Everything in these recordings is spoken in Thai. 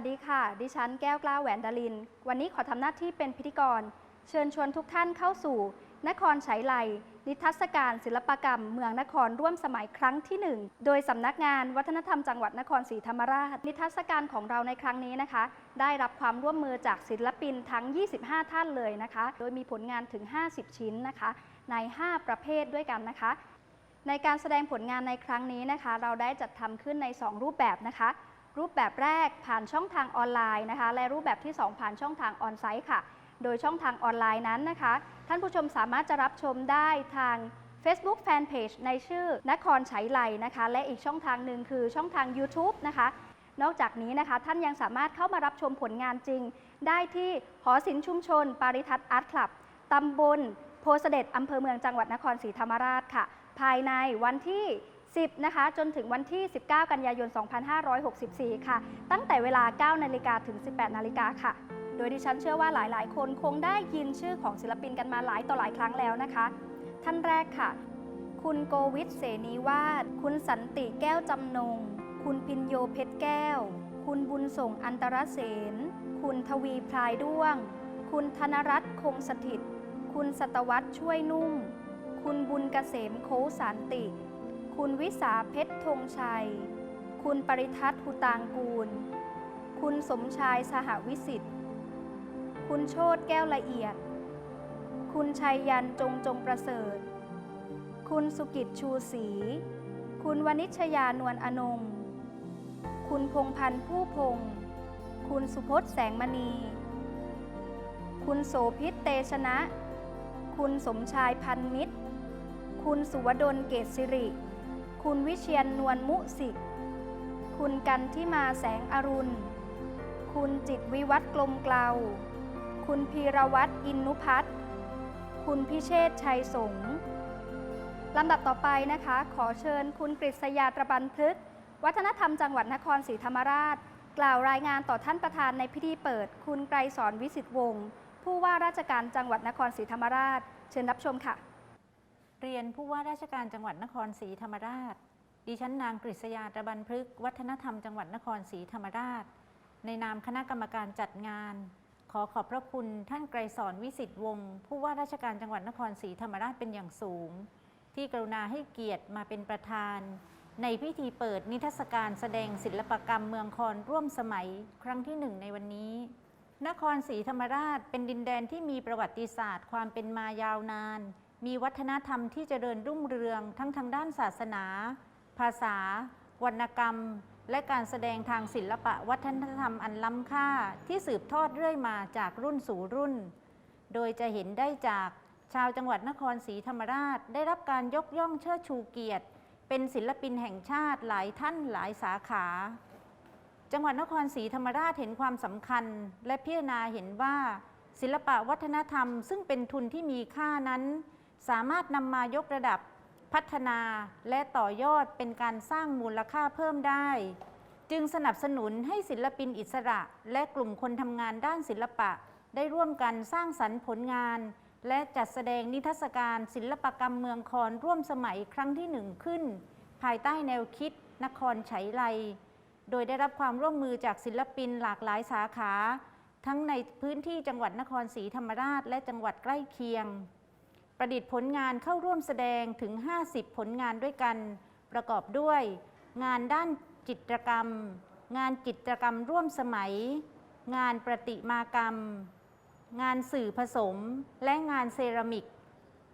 วัสดีค่ะ ดิฉันแก้วกล้าแหวนดาริน วันนี้ขอทำหน้าที่เป็นพิธีกร เชิญชวนทุกท่านเข้าสู่ นครไฉไลนิทรรศการศิลปกรรม เมืองนครร่วมสมัยครั้งที่ 1 โดยสำนักงานวัฒนธรรมจังหวัดนครศรีธรรมราช นิทรรศการของเราในครั้งนี้นะคะ ได้รับความร่วมมือจากศิลปินทั้ง 25 ท่านเลยนะคะ โดยมีผลงานถึง 50 ชิ้นนะคะ ใน 5 ประเภทด้วยกันนะคะ ในการแสดงผลงานในครั้งนี้นะคะ เราได้จัดทำขึ้นใน 2 รูปแบบนะคะ รูปแบบแรกผ่านช่องทางออนไลน์นะคะ และรูปแบบที่ 2 ผ่านช่องทางออนไซต์ค่ะ โดยช่องทางออนไลน์นั้นนะคะ ท่านผู้ชมสามารถจะรับชมได้ทาง Facebook Fanpage ในชื่อนครไฉไลนะคะ และอีกช่องทางหนึ่งคือช่องทาง YouTube นะคะ นอกจากนี้นะคะ ท่านยังสามารถเข้ามารับชมผลงานจริง ได้ที่หอศิลป์ชุมชน ปาริทัศน์อาร์ตคลับตำบลโพเสด็จอำเภอเมืองจังหวัดนครศรีธรรมราชค่ะ ภายในวันที่ 10นะคะจนถึงวันที่ 19 กันยายน 2564 ค่ะ ตั้งแต่เวลา 9 นาฬิกาถึง 18 นาฬิกาค่ะ โดยดิฉันเชื่อว่าหลาย ๆ คนคงได้ยินชื่อของศิลปินกันมาหลายต่อหลายครั้งแล้วนะคะ ท่านแรกค่ะ คุณโกวิทเสนีวาด คุณสันติแก้วจำนง คุณพินโยเพชรแก้ว คุณบุญส่งอันตรเสน คุณทวีพลายด้วง คุณธนรัตน์คงสถิต คุณสตวัตช่วยนุ่ม คุณบุญเกษมโคสันติ คุณวิสาเพชรธงชัย คุณปริทัศน์หุตางกูล คุณสมชายสหวิสิทธิ์ คุณโชตแก้วละเอียด คุณชัยยันจงจงประเสริฐ คุณสุกิจชูศรี คุณวนิชยานวลอนง คุณพงพันธ์ผู้พง คุณสุพจน์แสงมณี คุณโสพิษเตชนะ คุณสมชายพันมิตร คุณสุวดลเกตสิริ คุณวิเชียนนวลมุสิก คุณกันที่มาแสงอรุณ คุณจิตวิวัฒน์กลมเกลา คุณพีรวัตรอินนุพัฒน์คุณพิเชษชัยสงฆ์ลำดับต่อไปนะคะ ขอเชิญคุณกฤษยาตรบันพฤกวัฒนธรรมจังหวัดนครศรีธรรมราช กล่าวรายงานต่อท่านประธานในพิธีเปิด คุณไกรสอนวิสิตวงศ์ผู้ว่าราชการจังหวัดนครศรีธรรมราช เชิญรับชมค่ะ เรียนผู้ว่าราชการจังหวัดนครศรีธรรมราช ดิฉันนางกฤษยาตะบันพฤกษ์วัฒนธรรมจังหวัดนครศรีธรรมราช ในนามคณะกรรมการจัดงาน ขอขอบพระคุณท่านไกรสอนวิสิตวงศ์ผู้ว่าราชการจังหวัดนครศรีธรรมราชเป็นอย่างสูง ที่กรุณาให้เกียรติมาเป็นประธาน ในพิธีเปิดนิทรรศการแสดงศิลปกรรมเมืองคอนร่วมสมัย ครั้งที่หนึ่งในวันนี้ นครศรีธรรมราชเป็นดินแดนที่มีประวัติศาสตร์ ความเป็นมายาวนาน มีวัฒนธรรมที่เจริญรุ่งเรืองทั้งทางด้านศาสนา ภาษา วรรณกรรม และการแสดงทางศิลปะวัฒนธรรมอันล้ำค่าที่สืบทอดเรื่อยมาจากรุ่นสู่รุ่น โดยจะเห็นได้จากชาวจังหวัดนครศรีธรรมราช ได้รับการยกย่องเชิดชูเกียรติ เป็นศิลปินแห่งชาติหลายท่านหลายสาขา จังหวัดนครศรีธรรมราชเห็นความสำคัญ และพิจารณาเห็นว่า ศิลปะวัฒนธรรม ซึ่งเป็นทุนที่มีค่านั้น สามารถนำมายกระดับพัฒนาและต่อยอดเป็นการสร้างมูลค่าเพิ่มได้ จึงสนับสนุนให้ศิลปินอิสระ และกลุ่มคนทำงานด้านศิลปะ ได้ร่วมกันสร้างสรรค์ผลงาน และจัดแสดงนิทรรศการศิลปกรรมเมืองคอนร่วมสมัยครั้งที่หนึ่งขึ้น ภายใต้แนวคิด นครไฉไลโดยได้รับความร่วมมือจากศิลปินหลากหลายสาขา ทั้งในพื้นที่จังหวัดนครศรีธรรมราช และจังหวัดใกล้เคียง ประดิษฐ์ผลงานเข้าร่วมแสดงถึง 50 ผลงานด้วยกัน ประกอบด้วย งานด้านจิตรกรรม งานจิตรกรรมร่วมสมัย งานประติมากรรม งานสื่อผสม และงานเซรามิก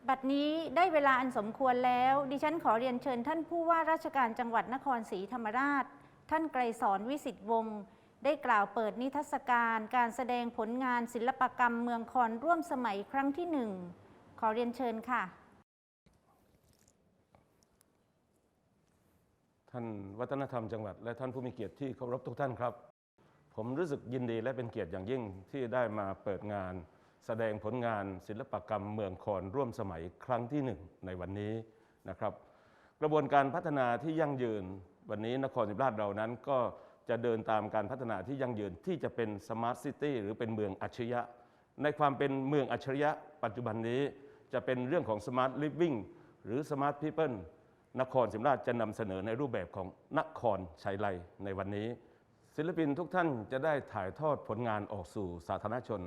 บัดนี้ได้เวลาอันสมควรแล้ว ดิฉันขอเรียนเชิญท่านผู้ว่าราชการจังหวัดนครศรีธรรมราช ท่านไกรสอนวิสิตวงศ์ได้กล่าวเปิดนิทรรศการ การแสดงผลงานศิลปกรรมเมืองคอนร่วมสมัยครั้งที่หนึ่ง อเรียนเชิญค่ะ ท่านวัฒนธรรมจังหวัด และท่านผู้มีเกียรติที่เคารพทุกท่านครับ ผมรู้สึกยินดีและเป็นเกียรติอย่างยิ่งที่ได้มาเปิดงาน แสดงผลงานศิลปกรรมเมืองคอนร่วมสมัยครั้งที่หนึ่งในวันนี้นะครับ กระบวนการพัฒนาที่ยั่งยืนวันนี้นครศรีธรรมราชเรานั้นก็จะเดินตามการพัฒนาที่ยั่งยืนที่จะเป็นสมาร์ทซิตี้หรือเป็นเมืองอัจฉริยะ ในความเป็นเมืองอัจฉริยะ ปัจจุบันนี้ จะเป็นเรื่องของสมาร์ทลิฟวิ่งหรือสมาร์ทพีเพิลนครศรีธรรมราชจะนำเสนอในรูปแบบของนครชัยไลในวันนี้ ศิลปินทุกท่านจะได้ถ่ายทอดผลงานออกสู่สาธารณชน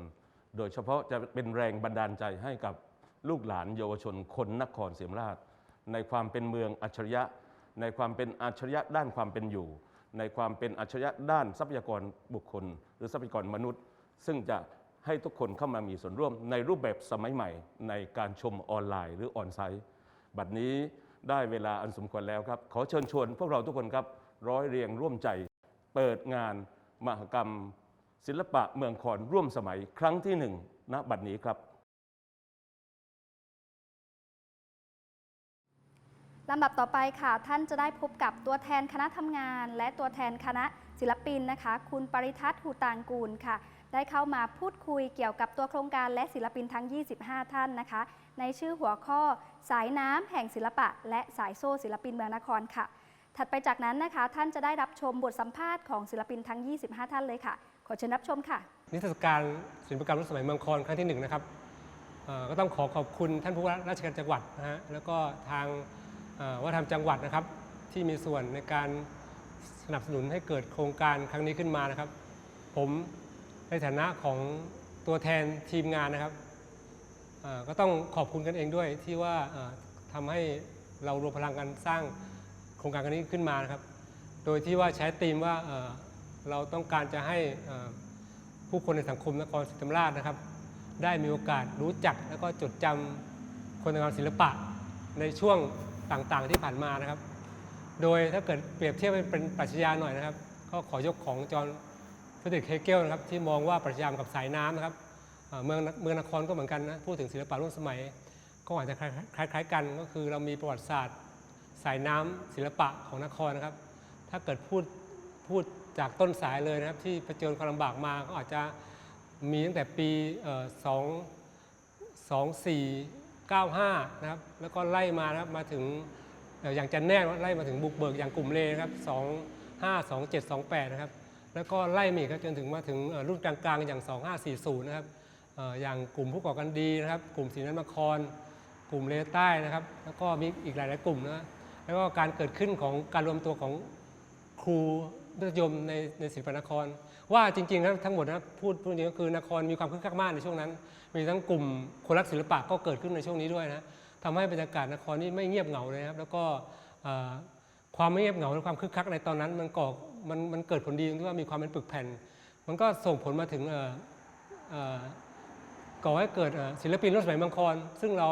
โดยเฉพาะจะเป็นแรงบันดาลใจให้กับลูกหลานเยาวชนคนนครศรีธรรมราช ในความเป็นเมืองอัจฉริยะ ในความเป็นอัจฉริยะด้านความเป็นอยู่ ในความเป็นอัจฉริยะด้านทรัพยากรบุคคล หรือทรัพยากรมนุษย์ ซึ่งจะ ให้ทุกคนเข้ามามีส่วนร่วมในรูปแบบสมัยใหม่ ในการชมออนไลน์หรือออนไซต์ บัดนี้ได้เวลาอันสมควรแล้วครับ ขอเชิญชวนพวกเราทุกคนครับ ร้อยเรียงร่วมใจ เปิดงานมหกรรม ศิลปะเมืองคอนร่วมสมัยครั้งที่หนึ่งณบัดนี้ครับลำดับต่อไปค่ะ ท่านจะได้พบกับตัวแทนคณะทำงาน และตัวแทนคณะศิลปินนะคะ คุณปริทัศน์หูตางกูลค่ะ ได้เข้ามาพูดคุยเกี่ยวกับตัวโครงการและศิลปินทั้ง 25 ท่านนะคะ ในชื่อหัวข้อสายน้ำแห่งศิลปะ และสายโซ่ศิลปินเมืองนครค่ะ ถัดไปจากนั้นนะคะ ท่านจะได้รับชมบทสัมภาษณ์ของศิลปินทั้ง 25 ท่านเลยค่ะ ขอเชิญรับชมค่ะ นิทรรศการศิลปกรรมรุ่นสมัยเมืองคอนครั้งที่หนึ่งนะครับก็ต้องขอขอบคุณท่านผู้ว่าราชการจังหวัดนะฮะแล้วก็ทางวัฒนธรรมจังหวัดนะครับ ที่มีส่วนในการสนับสนุนให้เกิดโครงการครั้งนี้ขึ้นมานะครับ ผม ในฐานะของตัวแทนทีมงานนะครับ ก็ต้องขอบคุณกันเองด้วยที่ว่าเอ่อทำให้เรารวมพลังกันสร้างโครงการครั้งนี้ขึ้นมานะครับ โดยที่ว่าใช้ธีมว่าเราต้องการจะให้ผู้คนในสังคมนครศรีธรรมราชนะครับ ได้มีโอกาสรู้จักแล้วก็จดจำคนในงานศิลปะในช่วงต่างๆที่ผ่านมานะครับ โดยถ้าเกิดเปรียบเทียบเป็นปรัชญาหน่อยนะครับ ก็ขอยกของจอห์น ฟรดริกเฮเกลนะครับที่มองว่าปรัชญากับสายน้ำนะครับเมืองเมืองนครก็เหมือนกันนะพูดถึงศิลปะร่วมสมัย ก็อาจจะคล้ายคล้ายๆกัน ก็คือเรามีประวัติศาสตร์ สายน้ำศิลปะของนครนะครับ ถ้าเกิดพูดพูดจากต้นสายเลยนะครับ ที่เผชิญความลำบากมาก็อาจจะมีตั้งแต่ปีสองสองสี่เก้าห้านะครับแล้วก็ไล่มานะครับมาถึงเอ่ออย่างจันแน่ไล่มาถึงบุกเบิกอย่างกลุ่มเลนะครับสองห้าสองเจ็ดสองแปดนะครับ แล้วก็ไล่มาอีกครับจนถึงมาถึงรุ่นกลางๆ อย่าง 2540 นะครับอย่างกลุ่มผู้ก่อการดีนะครับ กลุ่มศรีนันมคร กลุ่มเลใต้นะครับ แล้วก็มีอีกหลาย ๆ กลุ่มนะแล้วก็การเกิดขึ้นของการรวมตัวของครูมัธยมในในศิลปนคร ว่าจริงๆแล้วทั้งหมดนะพูดพูดจริงก็คือนครมีความคึกคักมากในช่วงนั้น มีทั้งกลุ่มคนรักศิลปะก็เกิดขึ้นในช่วงนี้ด้วยนะทำให้บรรยากาศนครนี่ไม่เงียบเหงาเลยนะครับแล้วก็ความไม่เงียบเหงาและความคึกคักในตอนนั้นมันก่อ มันมันเกิดผลดีตรงที่ว่ามีความเป็นปึกแผ่น มันก็ส่งผลมาถึงก่อให้เกิดศิลปินรุ่นสมัยมังครซึ่งเรา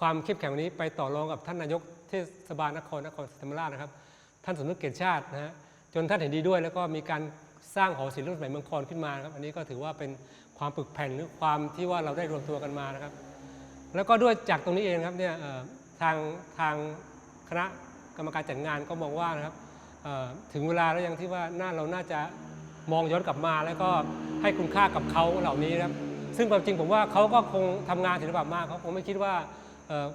ความเข้มแข็งวันนี้ไปต่อรองกับท่านนายกเทศบาลนครนครศรีธรรมราชนะครับ ท่านสมนึกเกียรติชาตินะฮะจนท่านเห็นดีด้วยแล้วก็มีการสร้างหอศิลป์รุ่นสมัยมังครขึ้นมาครับอันนี้ก็ถือว่าเป็นความปึกแผ่นหรือความที่ว่าเราได้รวมตัวกันมานะครับ แล้วก็ด้วยจากตรงนี้เองครับเนี่ยทางทางคณะกรรมการจัดงานก็มองว่านะครับ ถึงเวลาแล้วยังที่ว่าน่าเราน่าจะมองย้อนกลับมา แล้วก็ให้คุณค่ากับเขาเหล่านี้นะครับซึ่งความจริงผมว่าเขาก็คงทำงานศิลปะมากเขาคงไม่คิดว่า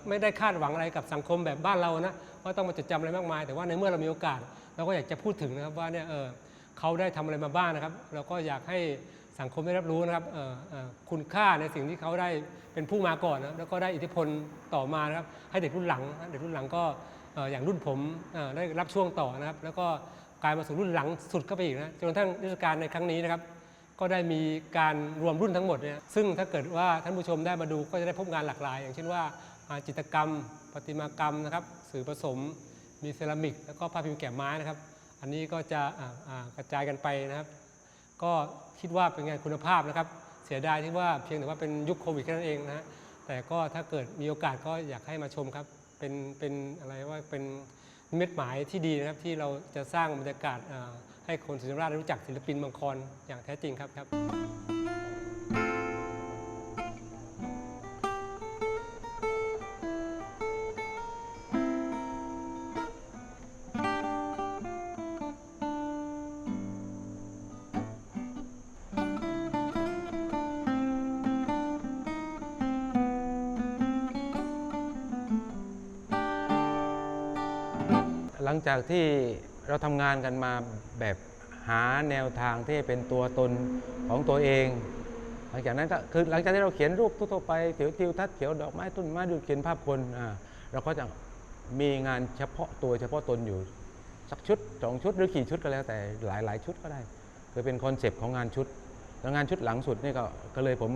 ไม่ได้คาดหวังอะไรกับสังคมแบบบ้านเรานะว่าต้องมาจดจำอะไรมากมาย แต่ว่าในเมื่อเรามีโอกาส เราก็อยากจะพูดถึงนะครับว่าเนี่ยเออเขาได้ทำอะไรมาบ้างนะครับ เราก็อยากให้สังคมได้รับรู้นะครับคุณค่าในสิ่งที่เขาได้เป็นผู้มาก่อนนะแล้วก็ได้อิทธิพลต่อมานะครับให้เด็กรุ่นหลัง เด็กรุ่นหลังก็ อย่างรุ่นผมได้รับช่วงต่อนะครับ แล้วก็กลายมาสู่รุ่นหลังสุดเข้าไปอีกนะจนกระทั่งเทศกาลในครั้งนี้นะครับ ก็ได้มีการรวมรุ่นทั้งหมดเนี่ยซึ่งถ้าเกิดว่าท่านผู้ชมได้มาดูก็จะได้พบงานหลากหลาย อย่างเช่นว่าจิตรกรรมประติมากรรมนะครับสื่อผสม มีเซรามิก แล้วก็ภาพพิมพ์แกะไม้นะครับ อันนี้ก็จะกระจายกันไปนะครับ ก็คิดว่าเป็นงานคุณภาพนะครับ เสียดายที่ว่าเพียงแต่ว่าเป็นยุคโควิดแค่นั้นเองนะฮะแต่ก็ถ้าเกิดมีโอกาสก็อยากให้มาชมครับ เป็นเป็นอะไรว่าเป็นเม็ดหมายที่ดีนะครับที่เราจะสร้างบรรยากาศให้คนศรีธรรมราชรู้จักศิลปินบางคอนอย่างแท้จริงครับครับ จากที่เราทำงานกันมาแบบหาแนวทางที่เป็นตัวตนของตัวเอง หลังจากนั้นก็คือหลังจากที่เราเขียนรูปทั่วๆไปเขียวทิวทัศน์เขียวดอกไม้ต้นไม้ดูเขียนภาพคนอ่าเราก็จะมีงานเฉพาะตัวเฉพาะตนอยู่ สักชุดสองชุดหรือกี่ชุดก็แล้วแต่หลาย ๆ ชุดก็ได้ คือเป็นคอนเซปต์ของงานชุด แล้วงานชุดหลังสุดนี่ก็ก็เลยผม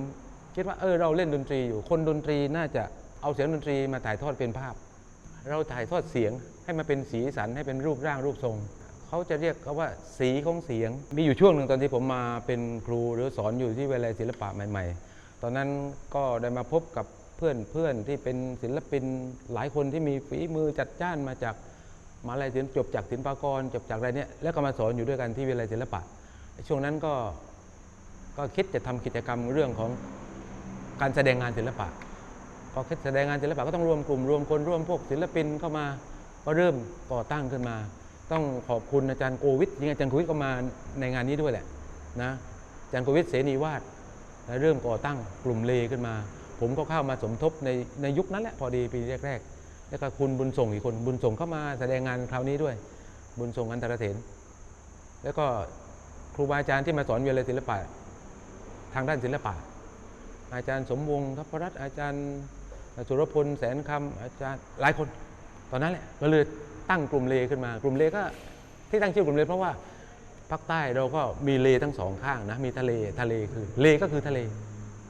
คิดว่าเออเราเล่นดนตรีอยู่คนดนตรีน่าจะเอาเสียงดนตรีมาถ่ายทอดเป็นภาพ เราถ่ายทอดเสียง ให้มันเป็นสีสันให้เป็นรูปร่างรูปทรง เขาจะเรียกเขาว่าสีของเสียง มีอยู่ช่วงหนึ่งตอนที่ผมมาเป็นครูหรือสอนอยู่ที่วิทยาลัยศิลปะใหม่ ๆ ตอนนั้นก็ได้มาพบกับเพื่อนเพื่อนที่เป็นศิลปินหลายคนที่มีฝีมือจัดจ้านมาจากมาลัยศิลป์จบจากศิลปากรจบจากอะไรเนี่ยแล้วก็มาสอนอยู่ด้วยกันที่วิทยาลัยศิลปะ ช่วงนั้นก็ก็คิดจะทำกิจกรรมเรื่องของการแสดงงานศิลปะพอคิดแสดงงานศิลปะก็ต้องรวมกลุ่มรวมคนร่วมพวกศิลปินเข้ามา ก็เริ่มก่อตั้งขึ้นมา ต้องขอบคุณอาจารย์โกวิทจริงๆอาจารย์โกวิทก็มาในงานนี้ด้วยแหละนะอาจารย์โกวิทเสนีวาดและเริ่มก่อตั้งกลุ่มเลขึ้นมา ผมก็เข้ามาสมทบในในยุคนั้นแหละพอดีปีแรกๆแล้วก็คุณบุญส่งอีกคนบุญส่งเข้ามาแสดงงานคราวนี้ด้วย บุญส่งอันตรเถนแล้วก็ครูบาอาจารย์ที่มาสอนวิทยาศิลปะทางด้านศิลปะ อาจารย์สมวงทัพรัตน์อาจารย์สุรพลแสนคำอาจารย์หลายคน ตอนนั้นแหละก็เลยตั้งกลุ่มเลขึ้นมา กลุ่มเลก็ที่ตั้งชื่อกลุ่มเลเพราะว่าภาคใต้เราก็มีเลทั้งสองข้างนะมีทะเลทะเลคือเลก็คือทะเล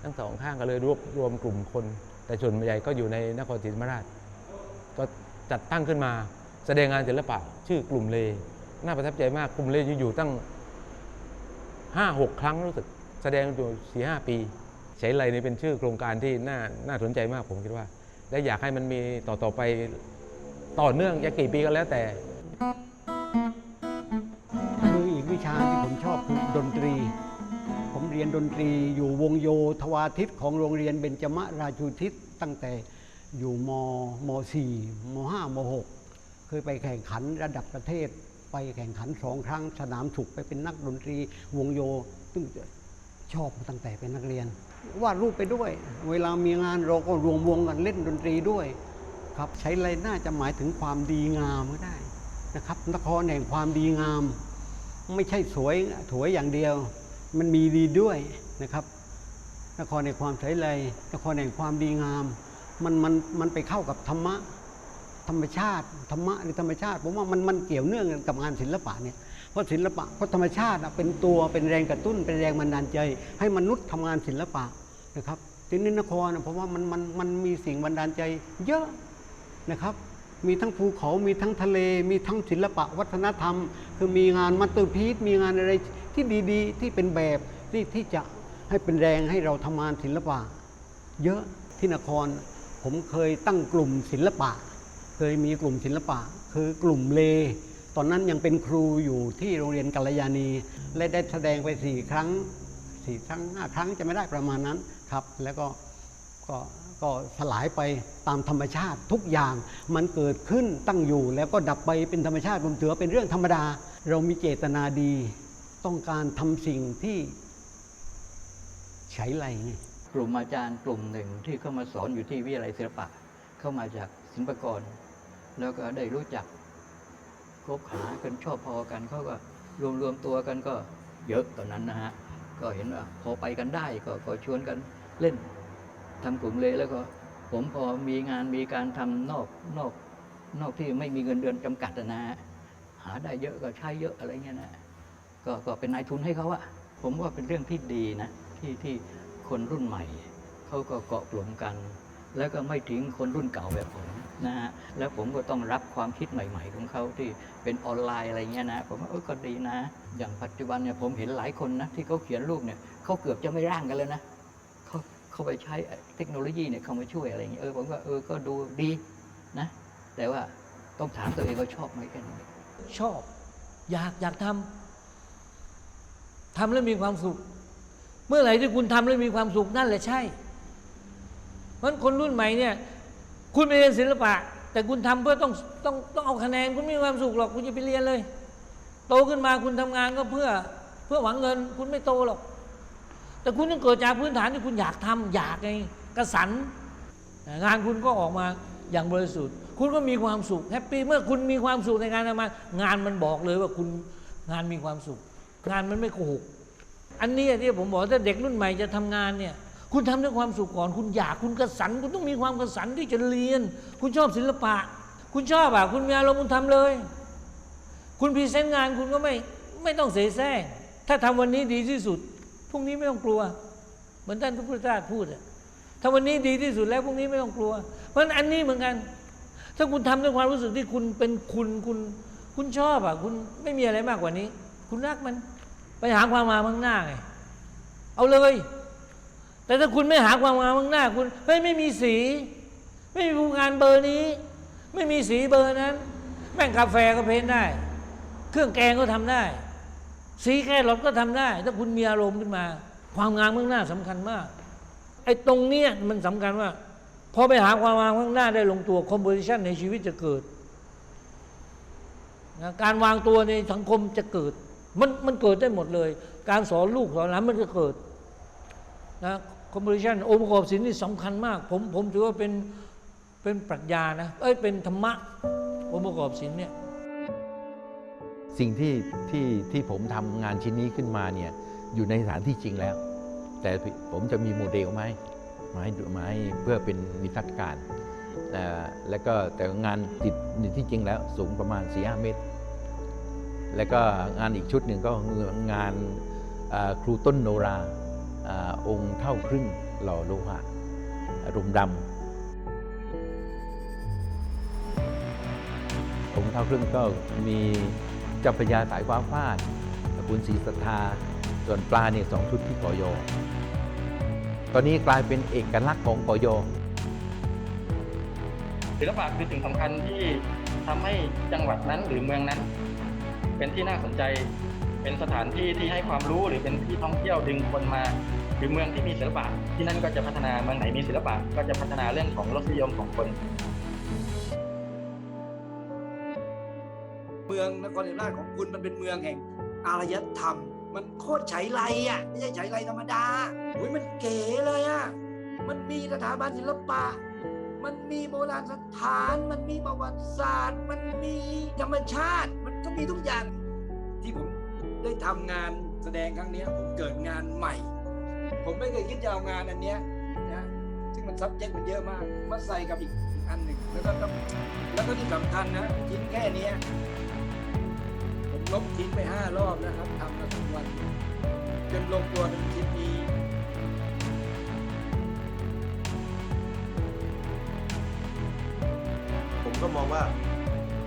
ทั้งสองข้างก็เลยรวบรวมกลุ่มคน แต่ส่วนใหญ่ก็อยู่ในนครศรีธรรมราช ก็จัดตั้งขึ้นมา แสดงงานศิลปะชื่อกลุ่มเลน่าประทับใจมากกลุ่มเลอยู่ๆตั้งห้าหกครั้งรู้สึกแสดงอยู่สี่ห้าปีใช้ไรนี่เป็นชื่อโครงการที่น่าน่าสนใจมากผมคิดว่า และอยากให้มันมีต่อต่อไป ต่อเนื่องจะกี่ปีก็แล้วแต่ คืออีกวิชาที่ผมชอบคือดนตรี ผมเรียนดนตรีอยู่วงโยธวาทิตของโรงเรียนเบญจมราชูทิศตั้งแต่อยู่มม .4 ม .5 ม .6 เคยไปแข่งขันระดับประเทศ ไปแข่งขันสองครั้งสนามฉุกไปเป็นนักดนตรีวงโยซึ่งชอบมาตั้งแต่เป็นนักเรียนวาดรูปไปด้วย เวลามีงานเราก็รวมวงกันเล่นดนตรีด้วย ครับใช้ไรน่าจะหมายถึงความดีงามก็ได้นะครับนครแห่งความดีงาม ไม่ใช่สวยถวยอย่างเดียว มันมีดีด้วยนะครับ นครแห่งความใสไรนครแห่งความดีงาม มันมันมันไปเข้ากับธรรมะธรรมชาติธรรมะหรือธรรมชาติผมว่ามันมันเกี่ยวเนื่องกับงานศิลปะเนี่ยเพราะศิลปะเพราะธรรมชาติเป็นตัวเป็นแรงกระตุ้น เป็นแรงบันดาลใจ ให้มนุษย์ทำงานศิลปะนะครับทีนี้นครผมว่ามันมันมันมีสิ่งบันดาลใจเยอะ นะครับ มีทั้งภูเขา มีทั้งทะเล มีทั้งศิลปะวัฒนธรรม คือมีงานมัตเตอร์พีซมีงานอะไรที่ดีๆ ที่เป็นแบบที่ที่จะให้เป็นแรงให้เราทำงานศิลปะ เยอะที่นครผมเคยตั้งกลุ่มศิลปะ เคยมีกลุ่มศิลปะ คือกลุ่มเล ตอนนั้นยังเป็นครูอยู่ที่โรงเรียนกัลยาณี และได้แสดงไปสี่ครั้งสี่ครั้งห้าครั้งจะไม่ได้ประมาณนั้นครับ แล้วก็ก็ ก็สลายไปตามธรรมชาติทุกอย่างมันเกิดขึ้นตั้งอยู่ แล้วก็ดับไปเป็นธรรมชาติผมถือว่าเป็นเรื่องธรรมดา เรามีเจตนาดี ต้องการทำสิ่งที่ใช้ไรไงกลุ่มอาจารย์กลุ่มหนึ่งที่เข้ามาสอนอยู่ที่วิทยาลัยศิลปะ เข้ามาจากศิลปากร แล้วก็ได้รู้จักคบหากันชอบพอกันเขาก็รวมรวมตัวกันก็เยอะตอนนั้นนะฮะก็เห็นว่าพอไปกันได้ก็ก็ชวนกันเล่น ทำกลุ่มเลยแล้วก็ ผมพอมีงานมีการทำนอกนอกนอกที่ไม่มีเงินเดือนจำกัดนะฮะหาได้เยอะก็ใช้เยอะอะไรเงี้ยนะก็ก็เป็นนายทุนให้เขาอะผมว่าเป็นเรื่องที่ดีนะที่ที่คนรุ่นใหม่เขาก็เกาะกลุ่มกัน แล้วก็ไม่ทิ้งคนรุ่นเก่าแบบผมนะฮะแล้วผมก็ต้องรับความคิดใหม่ ๆ ของเขาที่เป็นออนไลน์อะไรเงี้ยนะผมว่าเออก็ดีนะ อย่างปัจจุบันเนี่ยผมเห็นหลายคนนะที่เขาเขียนรูปเนี่ยเขาเกือบจะไม่ร่างกันเลยนะ เขาเขาไปใช้เทคโนโลยีเนี่ยเข้ามาช่วยอะไรเงี้ยเออผมว่าเออก็ดูดีนะ แต่ว่าต้องถามตัวเองว่าชอบไหมแค่นั้นชอบ อยากอยากทำทำแล้วมีความสุข เมื่อไหร่ที่คุณทำแล้วมีความสุขนั่นแหละใช่ เพราะฉะนั้นคนรุ่นใหม่เนี่ย คุณไปเรียนศิลปะ แต่คุณทำเพื่อต้องต้องต้องเอาคะแนนคุณไม่มีความสุขหรอกคุณจะไปเรียนเลย โตขึ้นมาคุณทำงานก็เพื่อเพื่อหวังเงิน คุณไม่โตหรอก แต่คุณต้องเกิดจากพื้นฐานที่คุณอยากทำอยากไงกระสันงานคุณก็ออกมาอย่างบริสุทธิ์ คุณก็มีความสุขแฮปปี้เมื่อคุณมีความสุขในการทำงานงานมันบอกเลยว่าคุณงานมีความสุข งานมันไม่โกหกอันนี้ที่ผมบอกถ้าเด็กรุ่นใหม่จะทำงานเนี่ยคุณทำด้วยความสุขก่อนคุณอยากคุณกระสัน คุณต้องมีความกระสันที่จะเรียน คุณชอบศิลปะ คุณชอบอะคุณมีอารมณ์คุณทำเลย คุณพรีเซนต์งานคุณก็ไม่ไม่ต้องเสแสร้งถ้าทำวันนี้ดีที่สุด พรุ่งนี้ไม่ต้องกลัว เหมือนท่านพระพุทธทาพูดอะถ้าวันนี้ดีที่สุดแล้วพรุ่งนี้ไม่ต้องกลัว เพราะฉะนั้นอันนี้เหมือนกัน ถ้าคุณทำด้วยความรู้สึกที่คุณเป็นคุณคุณคุณชอบอะ คุณไม่มีอะไรมากกว่านี้ คุณรักมัน ไปหาความมาข้างหน้าไงเอาเลย แต่ถ้าคุณไม่หาความงามข้างหน้า คุณไม่ไม่มีสี ไม่มีผู้งานเบอร์นี้ ไม่มีสีเบอร์นั้น แม่งกาแฟก็เพ้นได้ เครื่องแกงก็ทำได้ สีแค่รถก็ทำได้ ถ้าคุณมีอารมณ์ขึ้นมา ความงามข้างหน้าสำคัญมาก ไอ้ตรงเนี้ยมันสำคัญว่าพอไปหาความงามข้างหน้าได้ลงตัวคอมโพสิชันในชีวิตจะเกิดนะการวางตัวในสังคมจะเกิด มันมันเกิดได้หมดเลย การสอนลูกสอนหลานมันจะเกิดนะคอมโพสิชันองค์ประกอบศิลป์นี่สำคัญมาก ผมผมถือว่าเป็นเป็นปรัชญานะเอ้ยเป็นธรรมะองค์ประกอบศิลป์เนี่ย สิ่งที่ที่ที่ผมทำงานชิ้นนี้ขึ้นมาเนี่ยอยู่ในสถานที่จริงแล้ว แต่ผมจะมีโมเดลมาให้มาให้มาให้เพื่อเป็นนิทรรศการแล้วก็แต่งานติดในที่จริงแล้วสูงประมาณ4ีหเมตร แล้วก็งานอีกชุดหนึ่งก็งานครูต้นโนราอองค์เท่าครึ่งหล่อโลหะรุมดำองค์เท่าครึ่งก็มี จ้าพระยาสายฟ้าฟาดบุญศรีศรัทธา ส่วนปลาเนี่ยสองชุดที่กอยตอนนี้กลายเป็นเอกลักษณ์ของกอยศิลปะคือสิ่งสำคัญที่ทำให้จังหวัดนั้นหรือเมืองนั้น เป็นที่น่าสนใจ เป็นสถานที่ที่ให้ความรู้หรือเป็นที่ท่องเที่ยวดึงคนมาหรือเมืองที่มีศิลปะ ที่นั่นก็จะพัฒนาเมืองไหนมีศิลปะ ก็จะพัฒนาเรื่องของรสนิยมของคน มืองนครศรีธรรมราชของคุณมันเป็นเมืองแห่งอารยธรรม มันโคตรไฉไลอะไม่ใช่ไฉไลธรรมดาอุ้ยมันเก๋เลยอะมันมีสถาบันศิลปะ มันมีโบราณสถาน มันมีประวัติศาสตร์ มันมีธรรมชาติ มันก็มีทุกอย่างที่ผมได้ทำงานแสดงครั้งนี้ผมเกิดงานใหม่ ผมไม่เคยคิดจะเอางานอันเนี้ยนะซึ่งมัน subject มันเยอะมากมาใส่กับอีกอันหนึ่งแล้วก็ต้องแล้วก็ที่สำคัญนะชิ้นแค่นี้ ลบทิ้งไปห้ารอบนะครับทำมาทุกวัน จนลงตัวเป็นชิ้นนี้ผมก็มองว่า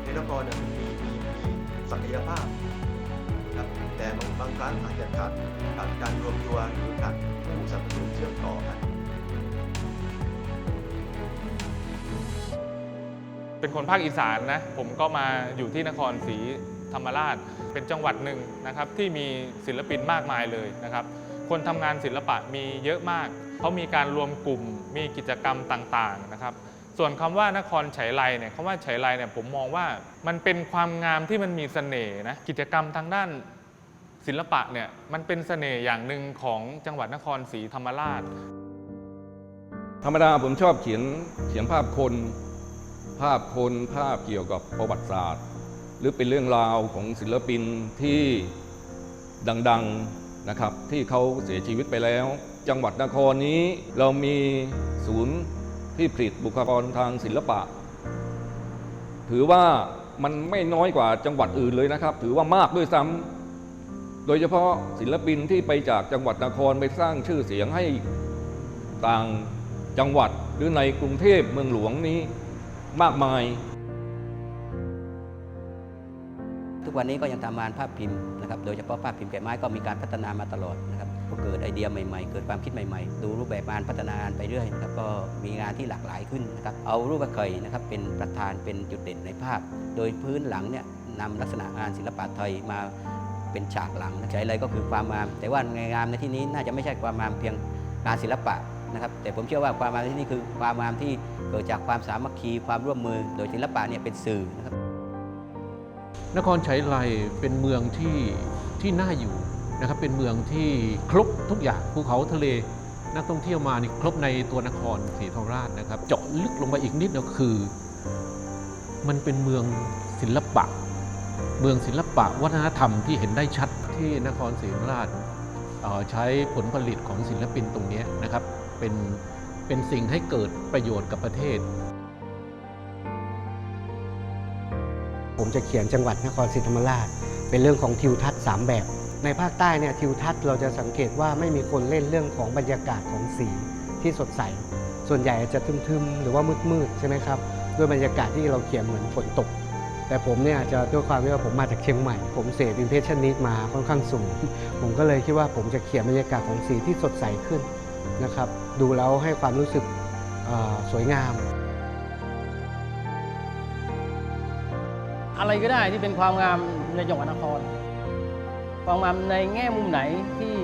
ในนครเนี่ยมีมีมีศักยภาพนะครับแต่บางบางครั้งอาจจะขาดขาดการรวมตัวหรือขาดผู้สนับสนุนเชื่อมต่อกันเป็นคนภาคอีสานนะ ผมก็มาอยู่ที่นครศรี ธรรมราช เป็นจังหวัดหนึ่งนะครับที่มีศิลปินมากมายเลยนะครับ คนทำงานศิลปะมีเยอะมาก เขามีการรวมกลุ่ม มีกิจกรรมต่างๆนะครับ ส่วนคำว่านครไฉไลเนี่ยคำว่าไฉไลเนี่ยผมมองว่ามันเป็นความงามที่มันมีเสน่ห์นะ กิจกรรมทางด้านศิลปะเนี่ยมันเป็นเสน่ห์อย่างหนึ่งของจังหวัดนครศรีธรรมราช ธรรมดาผมชอบเขียนเขียนภาพคน ภาพคนภาพเกี่ยวกับประวัติศาสตร์ หรือเป็นเรื่องราวของศิลปินที่ดังๆนะครับที่เขาเสียชีวิตไปแล้ว จังหวัดนครนี้เรามีศูนย์ที่ผลิตบุคลากรทางศิลปะ ถือว่ามันไม่น้อยกว่าจังหวัดอื่นเลยนะครับ ถือว่ามากด้วยซ้ำโดยเฉพาะศิลปินที่ไปจากจังหวัดนครไปสร้างชื่อเสียงให้ต่างจังหวัดหรือในกรุงเทพเมืองหลวงนี้มากมาย ทุกวันนี้ก็ยังทำงานภาพพิมพ์นะครับโดยเฉพาะภาพพิมพ์แกะไม้ก็มีการพัฒนามาตลอดนะครับก็เกิดไอเดียใหม่ๆ เกิดความคิดใหม่ๆ ดูรูปแบบงานพัฒนางานไปเรื่อยนะครับก็มีงานที่หลากหลายขึ้นนะครับเอารูปแบบเคยนะครับเป็นประธานเป็นจุดเด่นในภาพ โดยพื้นหลังเนี่ยนำลักษณะงานศิลปะไทยมาเป็นฉากหลังใช้อะไรก็คือความงาม แต่ว่างามในที่นี้น่าจะไม่ใช่ความงามเพียงงานศิลปะนะครับแต่ผมเชื่อว่าความงามที่นี้คือความงามที่เกิดจากความสามัคคีความร่วมมือ โดยศิลปะเนี่ยเป็นสื่อนะครับ นครชัยไลเป็นเมืองที่ที่น่าอยู่นะครับเป็นเมืองที่ครบทุกอย่างภูเขาทะเลนักท่องเที่ยวมานี่ครบในตัวนครศรีธรรมราชนะครับ เจาะลึกลงไปอีกนิดก็คือ มันเป็นเมืองศิลปะ เมืองศิลปะวัฒนธรรมที่เห็นได้ชัดที่นครศรีธรรมราชใช้ผลผลิตของศิลปินตรงนี้นะครับเป็นเป็นสิ่งให้เกิดประโยชน์กับประเทศ ผมจะเขียนจังหวัดนครศรีธรรมราช เป็นเรื่องของทิวทัศน์สามแบบ ในภาคใต้เนี่ยทิวทัศน์เราจะสังเกตว่าไม่มีคนเล่นเรื่องของบรรยากาศของสีที่สดใส ส่วนใหญ่จะทึมๆ หรือว่ามืดๆใช่ไหมครับด้วยบรรยากาศที่เราเขียนเหมือนฝนตก แต่ผมเนี่ยจะด้วยความที่ว่าผมมาจากเชียงใหม่ ผมเสพอิมเพรสชันนิสมาค่อนข้างสูง ผมก็เลยคิดว่าผมจะเขียนบรรยากาศของสีที่สดใสขึ้นนะครับดูแล้วให้ความรู้สึกสวยงาม อะไรก็ได้ที่เป็นความงามในจังหวัดนคร ความงามในแง่มุมไหนที่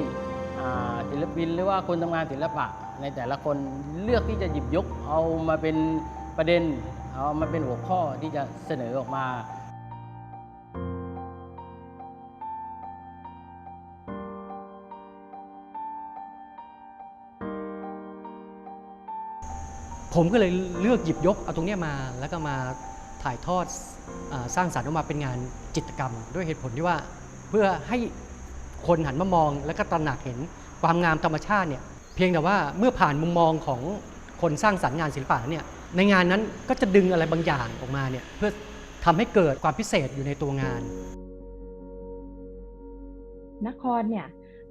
ศิลปินหรือว่าคนทำงานศิลปะ ในแต่ละคนเลือกที่จะหยิบยกเอามาเป็นประเด็น เอามาเป็นหัวข้อที่จะเสนอออกมาผมก็เลยเลือกหยิบยกเอาตรงนี้มาแล้วก็มา ถ่ายทอดอสร้างสรรค์ออกมาเป็นงานจิตรกรรม ด้วยเหตุผลที่ว่าเพื่อให้คนหันมามองแล้วก็ตระหนักเห็นความงามธรรมชาติเนี่ยเพียงแต่ว่าเมื่อผ่านมุมมองของคนสร้างสรรค์งานศิลปะเนี่ยในงานนั้นก็จะดึงอะไรบางอย่างออกมาเนี่ยเพื่อทำให้เกิดความพิเศษอยู่ในตัวงาน นครเนี่ย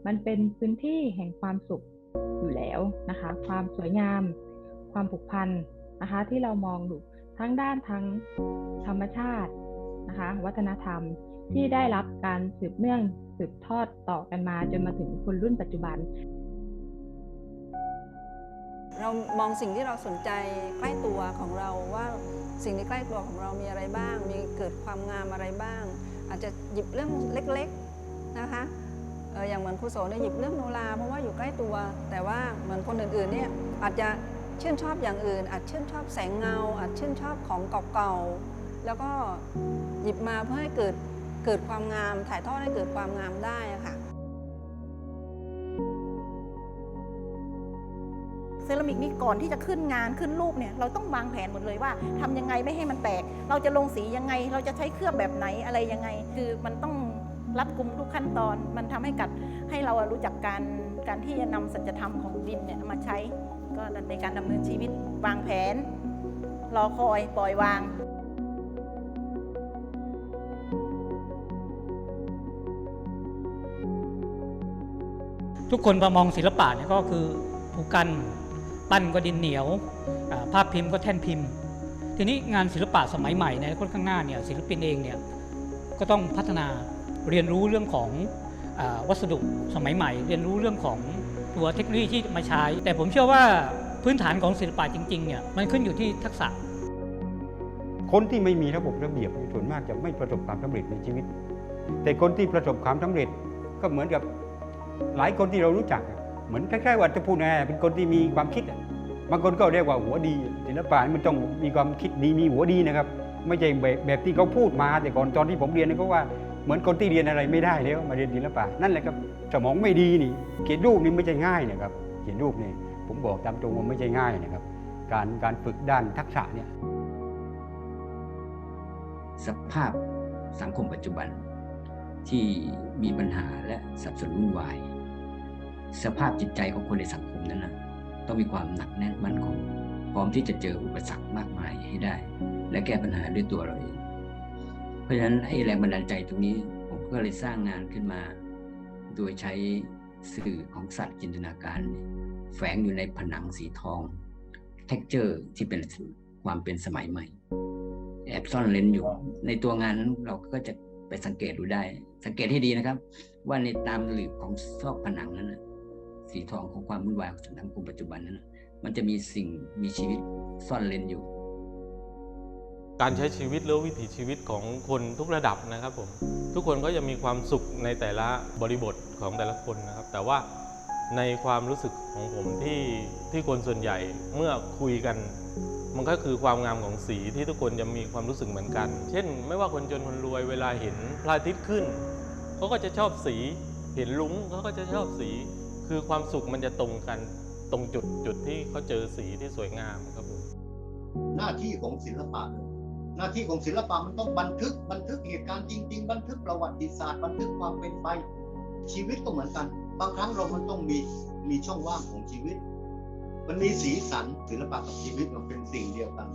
มันเป็นพื้นที่แห่งความสุขอยู่แล้วนะคะ ความสวยงาม ความผูกพันนะคะ ที่เรามองดู ทั้งด้านทั้งธรรมชาตินะคะ วัฒนธรรมที่ได้รับการสืบเนื่องสืบทอดต่อกันมาจนมาถึงคนรุ่นปัจจุบัน เรามองสิ่งที่เราสนใจใกล้ตัวของเราว่าสิ่งที่ใกล้ตัวของเรามีอะไรบ้าง มีเกิดความงามอะไรบ้าง อาจจะหยิบเรื่องเล็กๆนะคะเอ่ออย่างเหมือนครูโสเนี่ยหยิบเรื่องโนราเพราะว่าอยู่ใกล้ตัว แต่ว่าเหมือนคนอื่นๆเนี่ยอาจจะ ชื่นชอบอย่างอื่น อาจชื่นชอบแสงเงา อาจชื่นชอบของเก่าๆแล้วก็หยิบมาเพื่อให้เกิดเกิดความงาม ถ่ายทอดให้เกิดความงามได้ค่ะเซรามิกนี่ก่อนที่จะขึ้นงานขึ้นรูปเนี่ยเราต้องวางแผนหมดเลยว่าทำยังไงไม่ให้มันแตก เราจะลงสียังไง เราจะใช้เคลือบแบบไหนอะไรยังไง คือมันต้องรัดกุมทุกขั้นตอน มันทำให้กัดให้เรารู้จักการการที่จะนำสัจธรรมของดินเนี่ยมาใช้ ก็ในการดำเนินชีวิตวางแผน รอคอยปล่อยวางทุกคนพอมองศิลปะเนี่ยก็คือผูกกันปั้นก็ดินเหนียว ภาพพิมพ์ก็แท่นพิมพ์ ทีนี้งานศิลปะสมัยใหม่ในอนาคนข้างหน้าเนี่ยศิลปินเองเนี่ยก็ต้องพัฒนาเรียนรู้เรื่องของอวัสดุสมัยใหม่ เรียนรู้เรื่องของ ตัวเทคโนโลยีที่มาใช้ แต่ผมเชื่อว่าพื้นฐานของศิลปะจริงๆเนี่ยมันขึ้นอยู่ที่ทักษะ คนที่ไม่มีระบบระเบียบส่วนมากจะไม่ประสบความสำเร็จในชีวิต แต่คนที่ประสบความสำเร็จก็เหมือนกับหลายคนที่เรารู้จัก เหมือนคล้ายๆว่าจะพูดไงเป็นคนที่มีความคิดบางคนก็เรียกว่าหัวดีศิลปะมันต้องมีความคิดดีมีหัวดีนะครับ ไม่ใช่แบบแบบที่เขาพูดมา แต่ก่อนตอนที่ผมเรียนเขาว่า เหมือนคนที่เรียนอะไรไม่ได้แล้วมาเรียนศิลปะนั่นแหละครับสมองไม่ดีนี่เขียนรูปนี่ไม่ใช่ง่ายนะครับเขียนรูปนี่ผมบอกตามตรงว่าไม่ใช่ง่ายนะครับ การการฝึกด้านทักษะเนี่ยสภาพสังคมปัจจุบันที่มีปัญหาและสับสนวุ่นวาย สภาพจิตใจของคนในสังคมนั้นนะต้องมีความหนักแน่นมั่นคงพร้อมที่จะเจออุปสรรคมากมายให้ได้ และแก้ปัญหาด้วยตัวเราเอง เพราะฉะนั้นไอ้แรงบันดาลใจตรงนี้ผมก็เลยสร้างงานขึ้นมา โดยใช้สื่อของสัตว์จินตนาการ แฝงอยู่ในผนังสีทอง เท็กเจอร์ที่เป็นความเป็นสมัยใหม่ แอบซ่อนเลนอยู่ ในตัวงานนั้นเราก็จะไปสังเกตดูได้ สังเกตให้ดีนะครับ ว่าในตามหลืบของซอกผนังนั้นนะสีทองของความวุ่นวายของสังคมปัจจุบันนั้นนะมันจะมีสิ่งมีชีวิตซ่อนเลนอยู่ การใช้ชีวิตหรือวิถีชีวิตของคนทุกระดับนะครับผมทุกคนก็จะมีความสุขในแต่ละบริบทของแต่ละคนนะครับ แต่ว่าในความรู้สึกของผมที่ที่คนส่วนใหญ่เมื่อคุยกัน มันก็คือความงามของสีที่ทุกคนจะมีความรู้สึกเหมือนกัน เช่น ไม่ว่าคนจนคนรวยเวลาเห็นพระอาทิตย์ขึ้นเขาก็จะชอบสีเห็นลุงเขาก็จะชอบสี คือความสุขมันจะตรงกันตรงจุดจุดที่เขาเจอสีที่สวยงามครับผมหน้าที่ของศิลปะเลย หน้าที่ของศิลปะมันต้องบันทึกบันทึกเหตุการณ์จริง ๆ บันทึกประวัติศาสตร์ บันทึกความเป็นไป ชีวิตก็เหมือนกัน บางครั้งเรามันต้องมีมีช่องว่างของชีวิต มันมีสีสันศิลปะกับชีวิตมันเป็นสิ่งเดียวกัน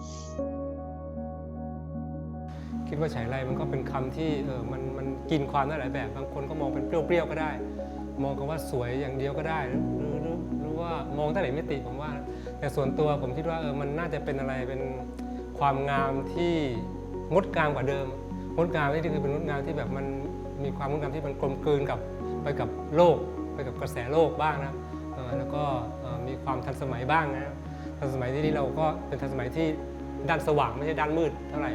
คิดว่าฉายไรมันก็เป็นคำที่เออมันมันกินความได้หลายแบบ บางคนก็มองเป็นเปรี้ยวๆก็ได้ มองคำว่าสวยอย่างเดียวก็ได้หรือหรือหรือว่ามองตั้งหลายมิติผมว่า แต่ส่วนตัวผมคิดว่าเออมันน่าจะเป็นอะไรเป็น ความงามที่งดงามกว่าเดิมงดงามนี่คือเป็นงดงามที่แบบมันมีความงดงามที่มันกลมกลืนกับไปกับโลก ไปกับกระแสโลกบ้างนะแล้วก็มีความทันสมัยบ้างนะทันสมัยที่นี่เราก็เป็นทันสมัยที่ด้านสว่างไม่ใช่ด้านมืดเท่าไหร่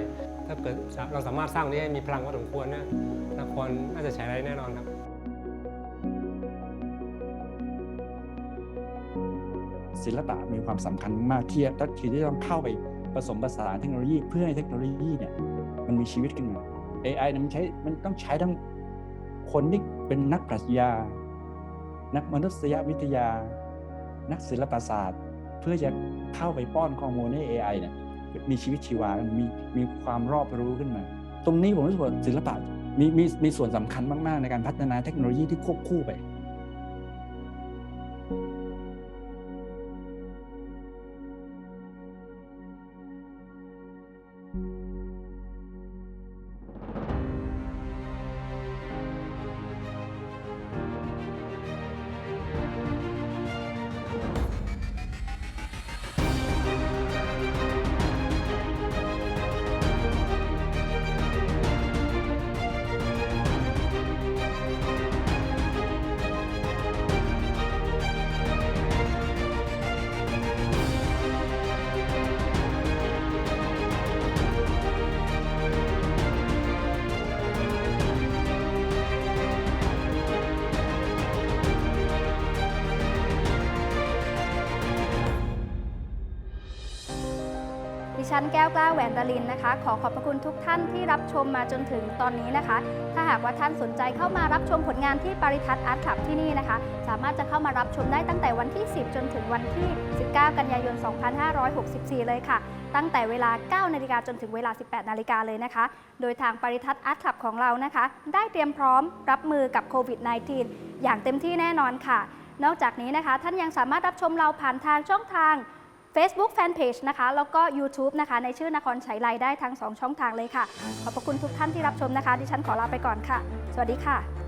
ถ้าเกิดเราสามารถสร้างนี้ให้มีพลังพอสมควรเนี่ยนครน่าจะใช้ได้แน่นอนครับศิลปะมีความสำคัญมากที่ที่ที่ต้องเข้าไป ผสมผสานเทคโนโลยีเพื่อให้เทคโนโลยีเนี่ยมันมีชีวิตขึ้นมา AI เนี่ยมันใช้มันต้องใช้ทั้งคนที่เป็นนักปรัชญา นักมนุษยวิทยา นักศิลปศาสตร์ เพื่อจะเข้าไปป้อนข้อมูลให้ AI เนี่ยมีชีวิตชีวา มีมีความรอบรู้ขึ้นมา ตรงนี้ผมรู้สึกว่าศิลปะมีมีมีส่วนสำคัญมาก ๆ ในการพัฒนาเทคโนโลยีที่ควบคู่ไป ฉันแก้วกล้าแหวนดารินนะคะ ขอขอบพระคุณทุกท่านที่รับชมมาจนถึงตอนนี้นะคะ ถ้าหากว่าท่านสนใจเข้ามารับชมผลงานที่ปริทัศน์อาร์ตคลับที่นี่นะคะ สามารถจะเข้ามารับชมได้ตั้งแต่วันที่ 10 จนถึงวันที่ 19 กันยายน 2564 เลยค่ะ ตั้งแต่เวลา 9 นาฬิกาจนถึงเวลา 18 นาฬิกาเลยนะคะ โดยทางปริทัศน์อาร์ตคลับของเรานะคะ ได้เตรียมพร้อมรับมือกับโควิด -19 อย่างเต็มที่แน่นอนค่ะ นอกจากนี้นะคะ ท่านยังสามารถรับชมเราผ่านทางช่องทาง Facebook Fanpage นะคะ แล้วก็ YouTube นะคะ ในชื่อนครชัยไลได้ทั้ง 2 ช่องทางเลยค่ะ ขอบพระคุณทุกท่านที่รับชมนะคะ ดิฉันขอลาไปก่อนค่ะ สวัสดีค่ะ